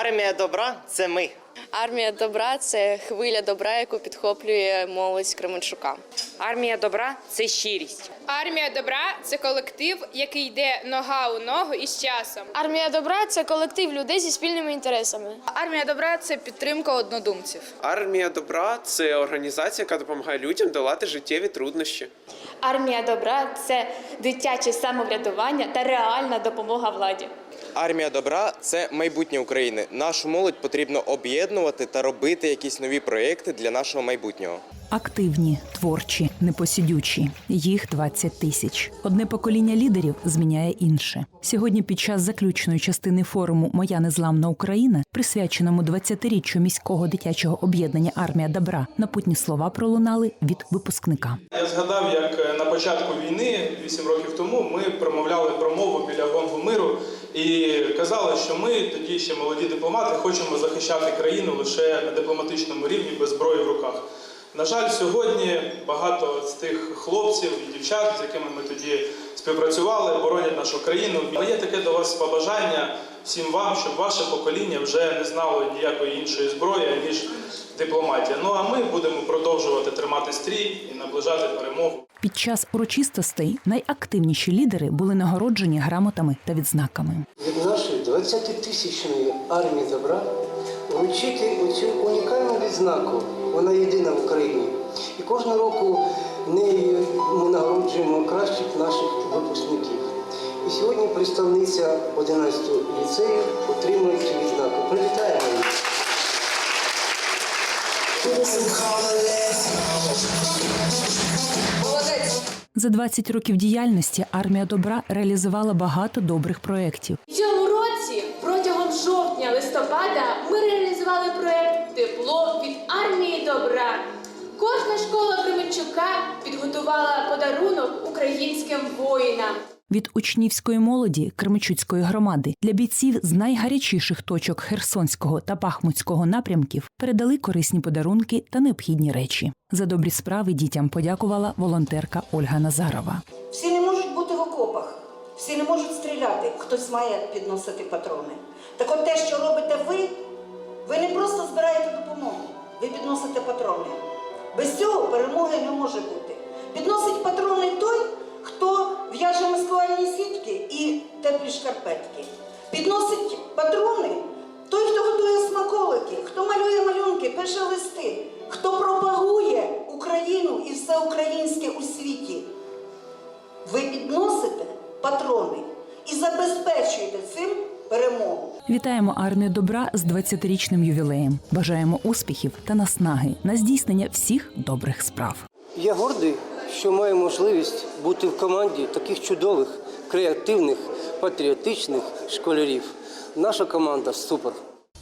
Армія добра це ми. Армія добра це хвиля добра, яку підхоплює молодь Кременчука. Армія добра це щирість. Армія добра це колектив, який йде нога у ногу із часом. Армія добра це колектив людей зі спільними інтересами. Армія добра це підтримка однодумців. Армія добра це організація, яка допомагає людям долати життєві труднощі. Армія добра це дитяче самоврядування та реальна допомога владі. Армія добра це майбутнє України. Нашу молодь потрібно об'єднувати та робити якісь нові проекти для нашого майбутнього. Активні, творчі, непосидючі. Їх 20 тисяч. Одне покоління лідерів зміняє інше. Сьогодні, під час заключної частини форуму Моя незламна Україна, присвяченому 20-річчю міського дитячого об'єднання Армія добра, напутні слова пролунали від випускника. Я згадав, як е, на початку війни, 8 років тому, ми промовляли промову біля гонгу миру і казали, що ми тоді ще молоді дипломати хочемо захищати країну лише на дипломатичному рівні без зброї в руках. На жаль, сьогодні багато з тих хлопців і дівчат, з якими ми тоді співпрацювали, боронять нашу країну. Але є таке до вас побажання всім вам, щоб ваше покоління вже не знало ніякої іншої зброї, ніж дипломатія. Ну а ми будемо продовжувати тримати стрій і наближати перемогу. Під час урочистостей найактивніші лідери були нагороджені грамотами та відзнаками. від нашої 20-тисячної армії добра вручити оцю унікальну відзнаку. Вона єдина в Україні. І кожного року нею ми нагороджуємо кращих наших випускників. І сьогодні представниця 11 ліцею отримує цю відзнаку. Привітаємо. За 20 років діяльності армія добра реалізувала багато добрих проєктів. В цьому році протягом жовтня-листопада ми реалізували проект Тепло від армії добра. Кожна школа Кременчука підготувала подарунок українським воїнам. Від учнівської молоді Кременчуцької громади для бійців з найгарячіших точок Херсонського та Бахмутського напрямків передали корисні подарунки та необхідні речі. За добрі справи дітям подякувала волонтерка Ольга Назарова. Всі не можуть бути в окопах, всі не можуть стріляти, хтось має підносити патрони. Так от те, що робите ви, ви не просто збираєте допомогу, ви підносите патрони. Без цього перемоги не може бути. Підносить патрони той, теплі шкарпетки. Підносить патрони той, хто готує смаколики, хто малює малюнки, пише листи, хто пропагує Україну і все українське у світі. Ви підносите патрони і забезпечуєте цим перемогу. Вітаємо армію добра з 20-річним ювілеєм. Бажаємо успіхів та наснаги на здійснення всіх добрих справ. Я гордий, що маю можливість бути в команді таких чудових, креативних, патріотичних школярів. Наша команда супер.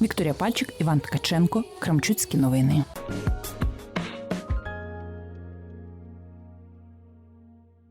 Вікторія Пальчик, Іван Ткаченко, Крамчуцькі новини.